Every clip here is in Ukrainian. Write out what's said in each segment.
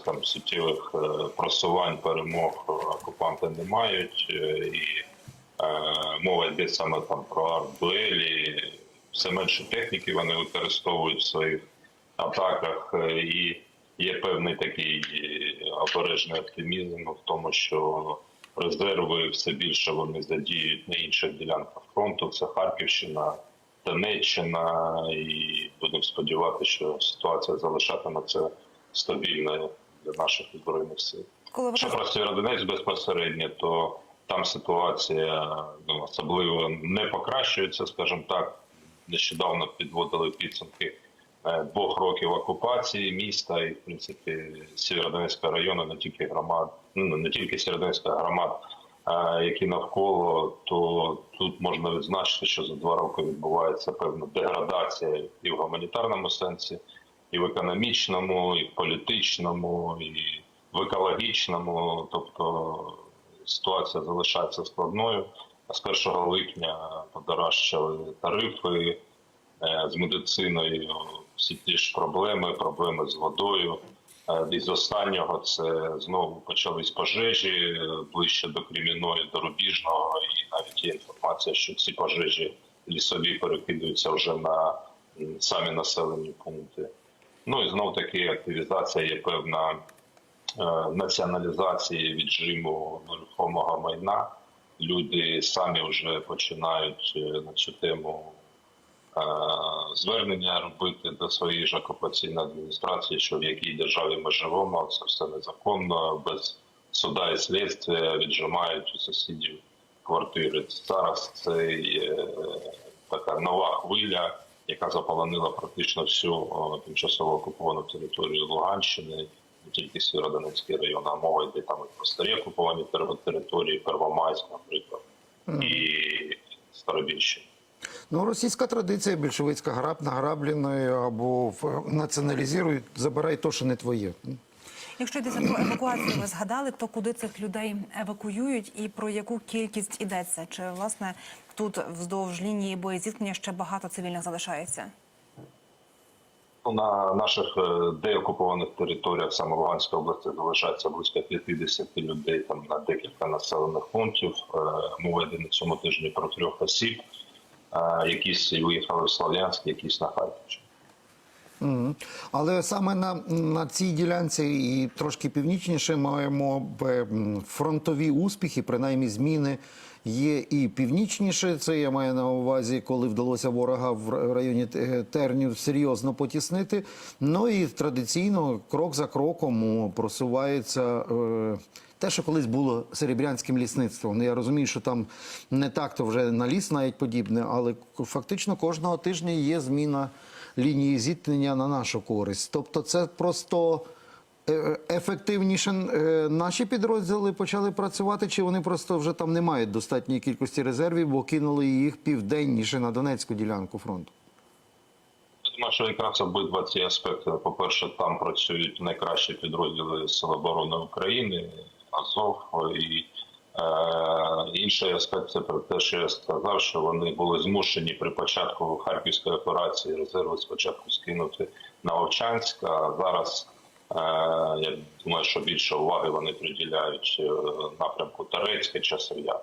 там суттєвих е, просувань перемог окупанти не мають, е, і е, мова йде саме там про артбуелі, все менше техніки вони використовують в своїх атаках, е, і є певний такий е, обережний оптимізм в тому, що резерви все більше вони задіють на інших ділянках фронту. Це Харківщина, Донеччина, і будемо сподіватися, що ситуація залишатиметься стабільною для наших збройних сил. Коли ви Що про Сєвєродонецьк безпосередньо, то там ситуація ну, особливо не покращується, скажімо так. Нещодавно підводили підсумки е, двох років окупації міста, і в принципі Сєвєродонецького району, не тільки громад, ну не тільки Сєвєродонецька громад, е, які навколо, то тут можна відзначити, що за два роки відбувається певна деградація і в гуманітарному сенсі, і в економічному, і в політичному, і в екологічному, тобто ситуація залишається складною. З 1 липня подорожчали тарифи е, з медициною, всі ті ж проблеми, проблеми з водою. Е, І з останнього це знову почались пожежі е, ближче до Кремінної, до Рубіжного, і навіть є інформація, що ці пожежі лісові перекидаються вже на самі населені пункти. Ну і знов таки активізація є певна е, націоналізації віджиму нерухомого майна. Люди самі вже починають е, на цю тему е, звернення робити до своєї ж окупаційної адміністрації, що в якій державі ми живемо, це все незаконно, без суда і слідства віджимають у сусідів квартири. Зараз це є така нова хвиля, яка заполонила практично всю тимчасово окуповану територію Луганщини, не тільки Сєвєродонецький район, а мова йде там і про старі окуповані тер- території, Первомайськ, наприклад, і Старобільщина. Ну, російська традиція, більшовицька граб награбленою або націоналізують, забирай то, що не твоє. Якщо йдеться про евакуацію, ви згадали, то куди цих людей евакуюють і про яку кількість йдеться? Чи власне тут вздовж лінії боєзіткнення ще багато цивільних залишається? Ну, На наших е, деокупованих територіях саме Луганської області залишається близько 50 людей там на декілька населених пунктів. Мова йде на цьому тижні про трьох осіб. Е, Якісь виїхали в Слов'янськ, якісь на Харківщину. Але саме на, на цій ділянці і трошки північніше маємо б, фронтові успіхи, принаймні зміни є і північніше. Це я маю на увазі, коли вдалося ворога в районі Тернів серйозно потіснити. Ну і традиційно крок за кроком просувається. Е, те, що колись було серебрянським лісництвом. Я розумію, що там не так то вже на ліс навіть подібне, але фактично кожного тижня є зміна лінії зіткнення на нашу користь. Тобто, це просто е, ефективніше е, наші підрозділи почали працювати, чи вони просто вже там не мають достатньої кількості резервів, бо кинули їх південніше на Донецьку ділянку фронту. Що якраз обидва ці аспекти. По-перше, там працюють найкращі підрозділи Сил оборони України, Азов і інший аспект це про те, що я сказав, що вони були змушені при початку харківської операції резерви спочатку скинути на Овчанськ, а зараз. е, Я думаю, що більше уваги вони приділяють е, напрямку Тарецьке, Часов'я.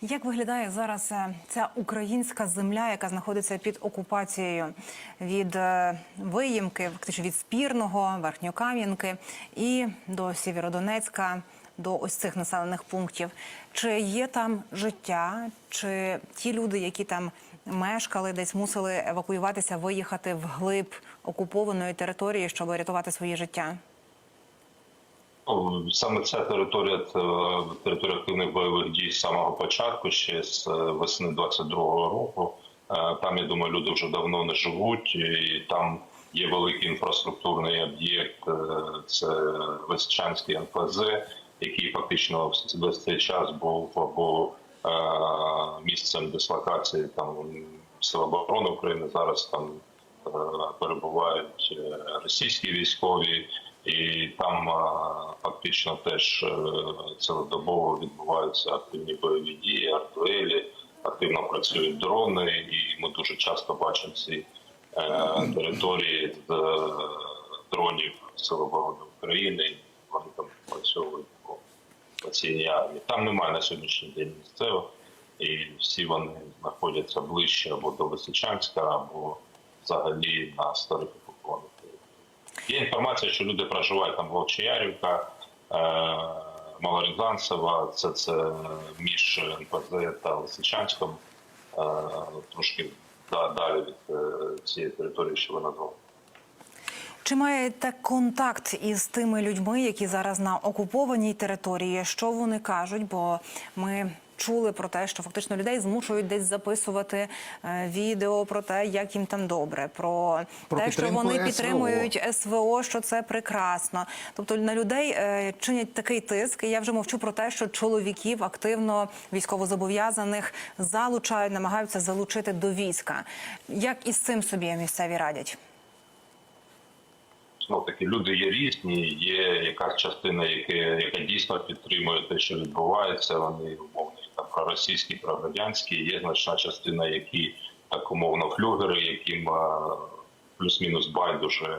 Як виглядає зараз е, ця українська земля, яка знаходиться під окупацією від е, Виїмки, фактично від Спірного, Верхньокам'янки і до Сєвєродонецька, до ось цих населених пунктів? Чи є там життя, чи ті люди, які там мешкали, десь мусили евакуюватися, виїхати вглиб окупованої території, щоб рятувати своє життя? Ну, Саме ця територія е, територія активних бойових дій з самого початку, ще з е, весни 22-го року. Е, Там я думаю, люди вже давно не живуть, і там є великий інфраструктурний об'єкт. Це Весчанський НПЗ, який фактично весь цей час був або е, місцем дислокації там Сил оборони України. Зараз там е, перебувають е, російські військові, і там фактично теж цілодобово відбуваються активні бойові дії, артилерії, активно працюють дрони, і ми дуже часто бачимо ці території з дронів Сил оборони України. Вони там працюють по армії. Там немає на сьогоднішній день місцевих, і всі вони знаходяться ближче або до Лисичанська, або взагалі на старих окупованих. Є інформація, що люди проживають там Вовчиярівка, е, це, це між НПЗ та Лисичанськом, е, трошки далі від е, цієї території, що ви назвали. Чи маєте контакт із тими людьми, які зараз на окупованій території? Що вони кажуть? Бо ми чули про те, що фактично людей змушують десь записувати е, відео про те, як їм там добре, про, Про те, що вони СВО. підтримують СВО, що це прекрасно. Тобто на людей е, чинять такий тиск. І я вже мовчу про те, що чоловіків активно військовозобов'язаних залучають, намагаються залучити до війська. Як із цим собі місцеві радять? Знов таки люди є різні. Є якась частина, яка, яка дійсно підтримує те, що відбувається. Вони умовно там проросійські, прорадянські. Є значна частина, які так умовно флюгери, яким плюс-мінус байдуже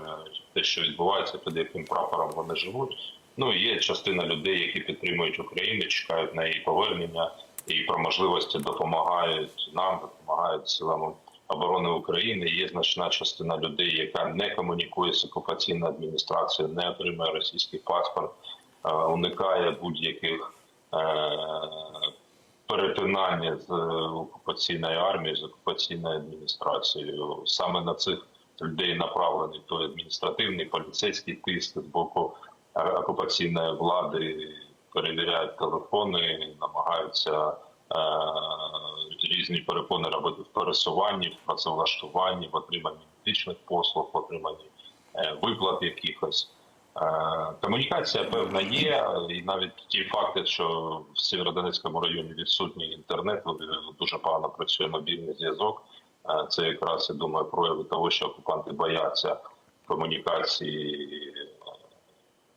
те, що відбувається, під яким прапором вони живуть. Ну є частина людей, які підтримують Україну, чекають на її повернення і про можливості допомагають нам, допомагають силам оборони України. Є значна частина людей, яка не комунікує з окупаційною адміністрацією, не отримує російський паспорт, е, уникає будь-яких е, перетинання з окупаційною армією, з окупаційною адміністрацією. Саме на цих людей направлений той адміністративний поліцейський тиск з боку е, окупаційної влади, перевіряють телефони, намагаються е, різні перепони робити в пересуванні, в працевлаштуванні, в отриманні медичних послуг, в отриманні е, виплат якихось. Е, Комунікація певна є, і навіть ті факти, що в Сєвєродонецькому районі відсутній інтернет, е, дуже погано працює мобільний зв'язок. Це якраз я думаю прояви того, що окупанти бояться комунікації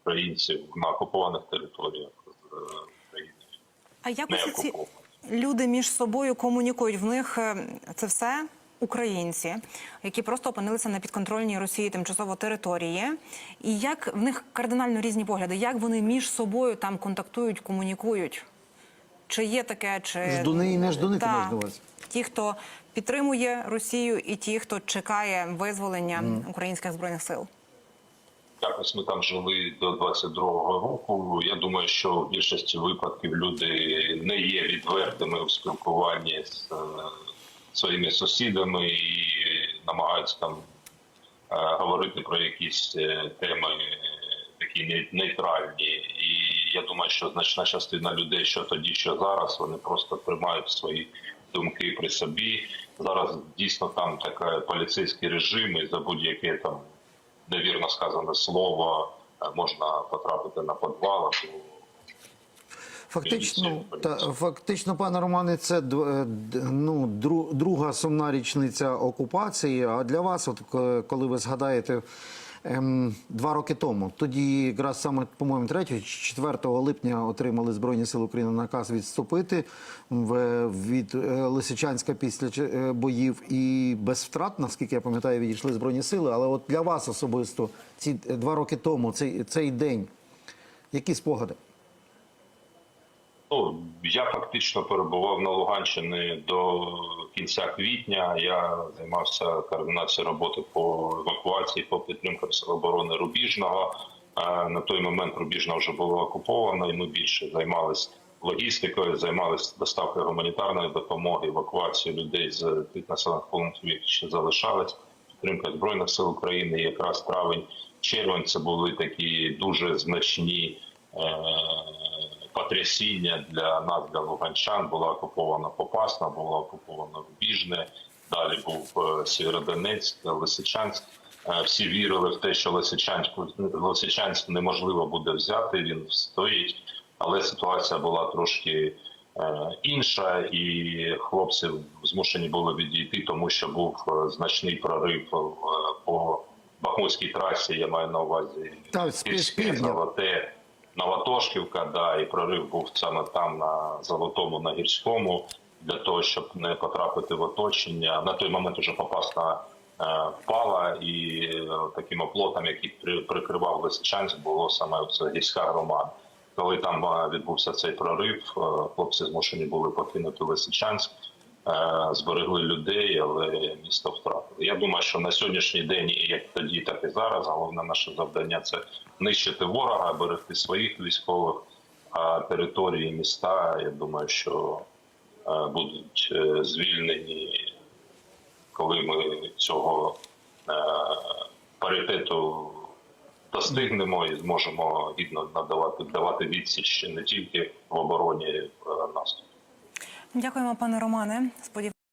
українців на окупованих територіях України. А як ці. Люди між собою комунікують? В них е, це все українці, які просто опинилися на підконтрольній Росії тимчасово території. І як в них кардинально різні погляди? Як вони між собою там контактують, комунікують? Чи є таке, чи Ждуни і не ждуни, ти маєш на увазі? ті, хто підтримує Росію, і ті, хто чекає визволення українських збройних сил? Якось ми там жили до 22-го року. Я думаю, що в більшості випадків люди не є відвертими у спілкуванні з е, своїми сусідами і намагаються там е, говорити про якісь е, теми такі нейтральні. І я думаю, що значна частина людей, що тоді, що зараз, вони просто тримають свої думки при собі. Зараз дійсно там такий поліцейський режим, і за будь-яке там невірно сказане слово е, можна потрапити на підвал або Фактично, та, фактично, пане Романе, це е, ну, друга сумна річниця окупації. А для вас, от коли ви згадаєте ем, два роки тому, тоді якраз саме, по-моєму, 3 чи 4 липня отримали Збройні Сили України наказ відступити в, від е, Лисичанська після е, боїв і без втрат, наскільки я пам'ятаю, відійшли Збройні Сили. Але от для вас особисто ці е, два роки тому, цей, цей день, які спогади? Ну, я фактично перебував на Луганщині до кінця квітня. Я займався координацією роботи по евакуації, по підтримкам оборони Рубіжного. Е, На той момент Рубіжна вже було окуповано, і ми більше займалися логістикою, займалися доставкою гуманітарної допомоги, евакуацією людей з тих населених пунктів, які ще залишались. Підтримка збройних сил України. Якраз травень, червень це були такі дуже значні. е, потрясіння для нас, для луганчан, була окупована Попасна, була окупована Рубіжне, далі був е, Сєвєродонецьк, Лисичанськ. Е, Всі вірили в те, що Лисичанськ, Лисичанськ неможливо буде взяти, він стоїть, але ситуація була трошки е, інша, і хлопці змушені були відійти, тому що був значний прорив по Бахмутській трасі, я маю на увазі Та, з Новотошківка, да, і прорив був саме там на Золотому, на Гірському, для того, щоб не потрапити в оточення. На той момент вже Попасна е, впала, і е, таким оплотом, який при- прикривав Лисичанськ, було саме гірська громада. Коли там е, відбувся цей прорив, е, хлопці змушені були покинути Лисичанськ, е, зберегли людей, але місто втратили. Я думаю, що на сьогоднішній день, як тоді, так і зараз, головне наше завдання це нищити ворога, берегти своїх військових, а території, міста. Я думаю, що е, будуть е, звільнені, коли ми цього е, паритету достигнемо і зможемо гідно надавати давати відсіч не тільки в обороні е, наступу. Дякуємо, пане Романе. Сподіваємося.